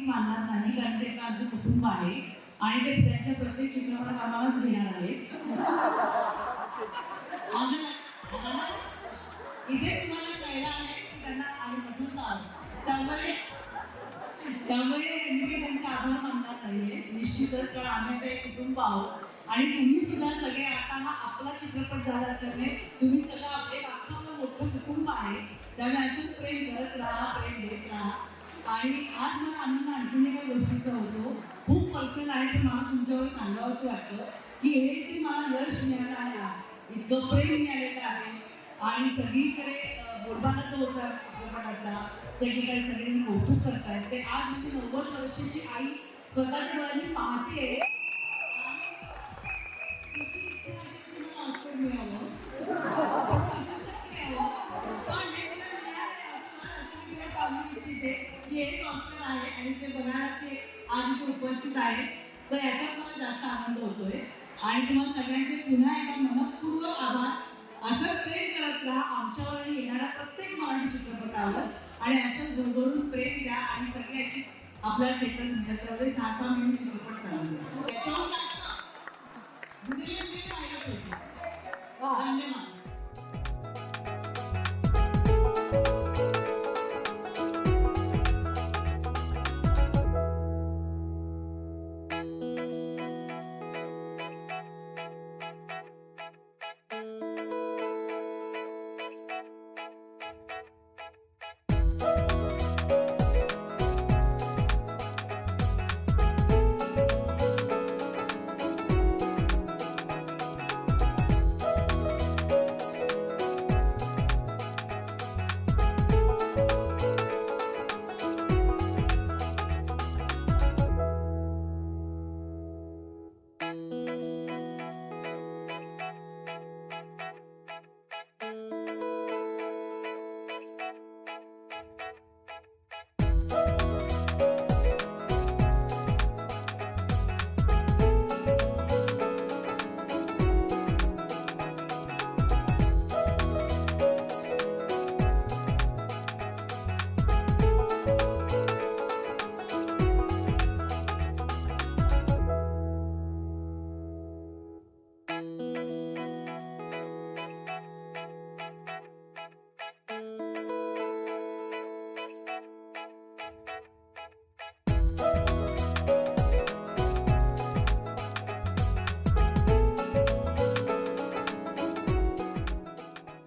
मीच मानणार नाही कारण ते एका आमचं कुटुंब आहे आणि ते त्यांच्या प्रत्येक चित्रपटात आम्हालाच घेणार आहे इथेच तुम्हाला कळलं आहे की त्यांना आम्ही पसंत आहोत. त्यामुळे त्यामुळे मी काही त्यांचा आभार मानणार नाहीये. निश्चितच कारण आम्ही आता एक कुटुंब आहोत आणि तुम्ही सुद्धा सगळे आता हा आपला चित्रपट झाला असल्यामुळे तुम्ही सगळं एक आपलं मोठं कुटुंब आहे. त्यामुळे असंच प्रेम करत राहा प्रेम देत राहा. आणि आज मला आनंद आणखीन एका गोष्टीचा होतो. खूप पर्सनल आहे पण मला तुमच्यावर सांगावं असं वाटतं की हे जे मला यश मिळालं आहे आज इतकं प्रेम मिळालेलं आहे. आणि सगळीकडे अं, बोलबाला जो होता चित्रपटाचा सगळीकडे सगळेजण कौतुक करतायत. ते आज म्हणजे नव्वद वर्षाची आई स्वतःच्या डोळ्यांनी पाहते. तिची इच्छा अशी की मला ऑस्कर मिळावं. पण कसं शक्य आहे पण हे तिला मिळालंय ऑस्कर असं मी तिला सांगू इच्छिते. की हेच ऑस्कर आहे आणि ते बघायला ते आज इथे उपस्थित आहे तर याचाच मला जास्त आनंद होतोय. आणि तुम्हाला सगळ्यांचे पुन्हा एकदा मनपूर्वक आभार. असंच प्रेम करत राहा. आमच्यावर आणि येणाऱ्या प्रत्येक मराठी चित्रपटावर. आणि असंच गोडगोडून प्रेम द्या. आणि सगळे अशी आपल्या थिएटर संदर्भामध्ये सहा सहा महिने चित्रपट चालू द्या त्याच्याहून जास्त. पाहिजे. धन्यवाद.